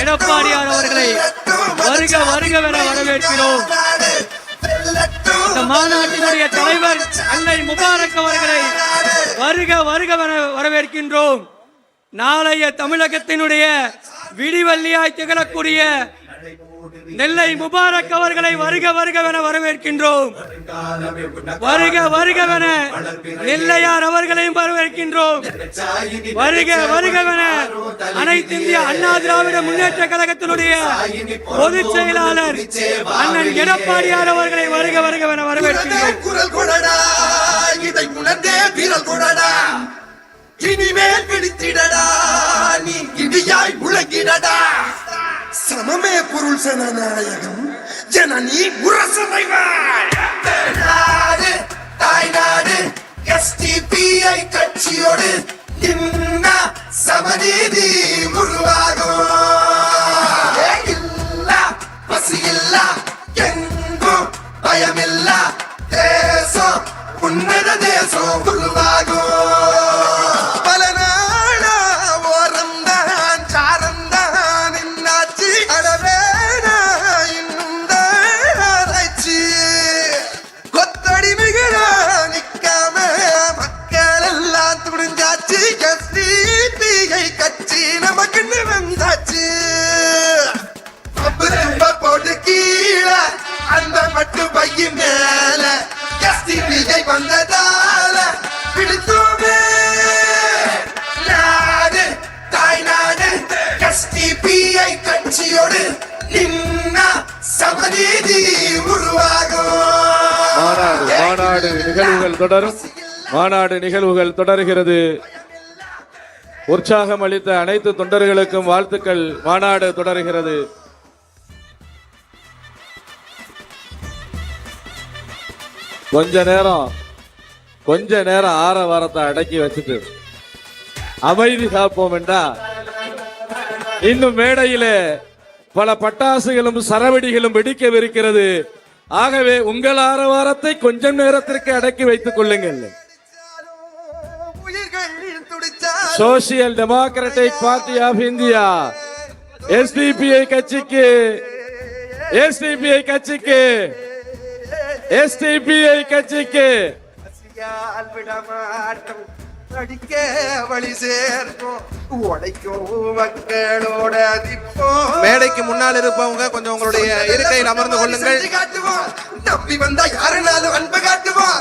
எடப்பாடியார் அவர்களை வருக வருகவென வரவேற்கிறோம். இந்த மாநாட்டினுடைய தலைவர் அன்னை முபாரக் அவர்களை வருக வருகவென வரவேற்கின்றோம். நாளைய தமிழகத்தினுடைய விடிவள்ளியாய் திகழக்கூடிய நெல்லை முபாரக் அவர்களை வருக வருகவென வரவேற்கின்றோம். வருக வருகவென நெல்லையார் அவர்களையும் வரவேற்கின்றோம். வருக வருகவென அனைத்து இந்திய அண்ணா திராவிட முன்னேற்ற கழகத்தினுடைய பொதுச் செயலாளர் அண்ணன் எடப்பாடியார் அவர்களை வருக வருகவென வரவேற்கின்றோம். குரல் கொடடா இதை உணர்ந்தே வீரல் கொடடா. இனிமேல் பிடித்திடடா சமமே சனநாயகம் ஜனனி உரசமைவாய் நாடு தாய்நாடு எஸ்டிபிஐ கட்சியோடு இன்ன சமநீதி உருவாகும். இல்லா பசியில்லா எங்கும் பயமில்லா தேசம் உன்னத தேசம் உருவாகும். எஸ்டிபிஐ கட்சி நமக்கு வந்தாச்சு போட்டு கீழே அந்த மட்டு பையன் மேல. எஸ்டிபிஐ வந்ததால பிடித்தோமே. நாடு கஸ்தி எஸ்டிபிஐ கட்சியோடு நின்னா சமநீதி உருவாகும். மாநாடு நிகழ்வுகள் தொடரும். மாநாடு நிகழ்வுகள் தொடர்கிறது. உற்சாகம் அளித்த அனைத்து தொண்டர்களுக்கும் வாழ்த்துக்கள். மாநாடு தொடர்கிறது. கொஞ்ச நேரம் கொஞ்ச நேரம் ஆரவாரத்தை அடக்கி வச்சுட்டு அமைதி காப்போம் என்றா இன்னும் மேடையிலே பல பட்டாசுகளும் சரவடிகளும் வெடிக்கவிருக்கிறது. ஆகவே உங்கள் ஆரவாரத்தை கொஞ்சம் நேரத்திற்கு அடக்கி வைத்துக் கொள்ளுங்கள். Social Democratic Party of India. SDPI கட்சிக்கு. எஸ்டிபிஐ கட்சிக்கு. எஸ்டிபிஐ கட்சிக்கு. அடிக்க வழி சேர்ப்போம். உடைக்கும் மக்களோட மேடைக்கு முன்னால் இருப்பவங்க கொஞ்சம் உங்களுடைய இருக்கையில் அமர்ந்து கொள்ளுங்கள். நம்பி வந்தா யாருனாலும் அன்பு காட்டுவோம்.